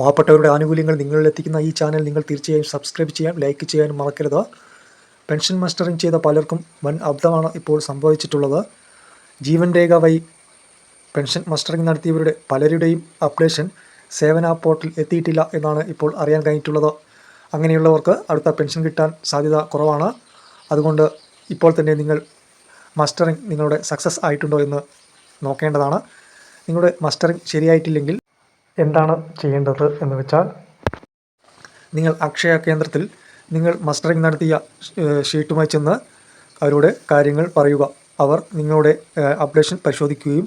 പാവപ്പെട്ടവരുടെ ആനുകൂല്യങ്ങൾ നിങ്ങളിലെത്തിക്കുന്ന ഈ ചാനൽ നിങ്ങൾ തീർച്ചയായും സബ്സ്ക്രൈബ് ചെയ്യാൻ ലൈക്ക് ചെയ്യാനും മറക്കരുത്. പെൻഷൻ മസ്റ്ററിംഗ് ചെയ്ത പലർക്കും വൻ അബ്ദമാണ് ഇപ്പോൾ സംഭവിച്ചിട്ടുള്ളത്. ജീവൻ രേഖ വഴി പെൻഷൻ മസ്റ്ററിംഗ് നടത്തിയവരുടെ പലരുടെയും അപ്ഡേഷൻ സേവന പോർട്ടൽ എത്തിയിട്ടില്ല എന്നാണ് ഇപ്പോൾ അറിയാൻ കഴിഞ്ഞിട്ടുള്ളത്. അങ്ങനെയുള്ളവർക്ക് അടുത്ത പെൻഷൻ കിട്ടാൻ സാധ്യത കുറവാണ്. അതുകൊണ്ട് ഇപ്പോൾ തന്നെ നിങ്ങൾ മസ്റ്ററിംഗ് നിങ്ങളുടെ സക്സസ് ആയിട്ടുണ്ടോ എന്ന് നോക്കേണ്ടതാണ്. നിങ്ങളുടെ മസ്റ്ററിംഗ് ശരിയായിട്ടില്ലെങ്കിൽ എന്താണ് ചെയ്യേണ്ടത് എന്ന് വെച്ചാൽ നിങ്ങൾ അക്ഷയ കേന്ദ്രത്തിൽ നിങ്ങൾ മസ്റ്ററിംഗ് നടത്തിയ ഷീറ്റുമായി ചെന്ന് അവരോട് കാര്യങ്ങൾ പറയുക. അവർ നിങ്ങളുടെ അപ്ഡേഷൻ പരിശോധിക്കുകയും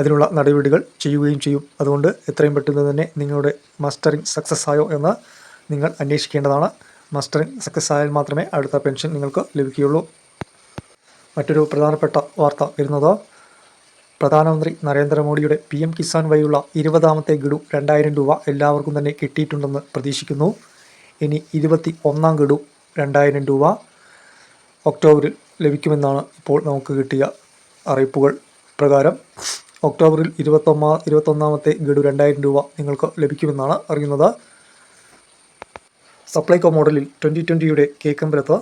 അതിനുള്ള നടപടികൾ ചെയ്യുകയും ചെയ്യും. അതുകൊണ്ട് എത്രയും പെട്ടെന്ന് തന്നെ നിങ്ങളുടെ മസ്റ്ററിംഗ് സക്സസ് ആയോ എന്ന് നിങ്ങൾ അന്വേഷിക്കേണ്ടതാണ്. മസ്റ്ററിംഗ് സക്സസ് ആയാൽ മാത്രമേ അടുത്ത പെൻഷൻ നിങ്ങൾക്ക് ലഭിക്കുകയുള്ളൂ. മറ്റൊരു പ്രധാനപ്പെട്ട വാർത്ത വരുന്നത് പ്രധാനമന്ത്രി നരേന്ദ്രമോദിയുടെ പി എം കിസാൻ വഴിയുള്ള ഇരുപതാമത്തെ ഗഡു രണ്ടായിരം രൂപ എല്ലാവർക്കും തന്നെ കിട്ടിയിട്ടുണ്ടെന്ന് പ്രതീക്ഷിക്കുന്നു. ഇനി ഇരുപത്തി ഒന്നാം ഗഡു രണ്ടായിരം രൂപ ഒക്ടോബറിൽ ലഭിക്കുമെന്നാണ് ഇപ്പോൾ നമുക്ക് കിട്ടിയ അറിയിപ്പുകൾ പ്രകാരം. ഒക്ടോബറിൽ ഇരുപത്തൊന്നാ ഇരുപത്തൊന്നാമത്തെ ഗഡു രണ്ടായിരം രൂപ നിങ്ങൾക്ക് ലഭിക്കുമെന്നാണ് അറിയുന്നത്. സപ്ലൈകോ മോഡലിൽ ട്വന്റി ട്വന്റിയുടെ കേക്കമ്പലത്ത്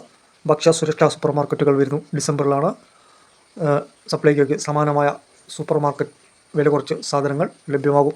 ഭക്ഷ്യ സുരക്ഷാ സൂപ്പർ മാർക്കറ്റുകൾ വരുന്നു ഡിസംബറിലാണ്. സപ്ലൈകോയ്ക്ക് സമാനമായ സൂപ്പർ മാർക്കറ്റ് വില കുറച്ച് സാധനങ്ങൾ ലഭ്യമാകും.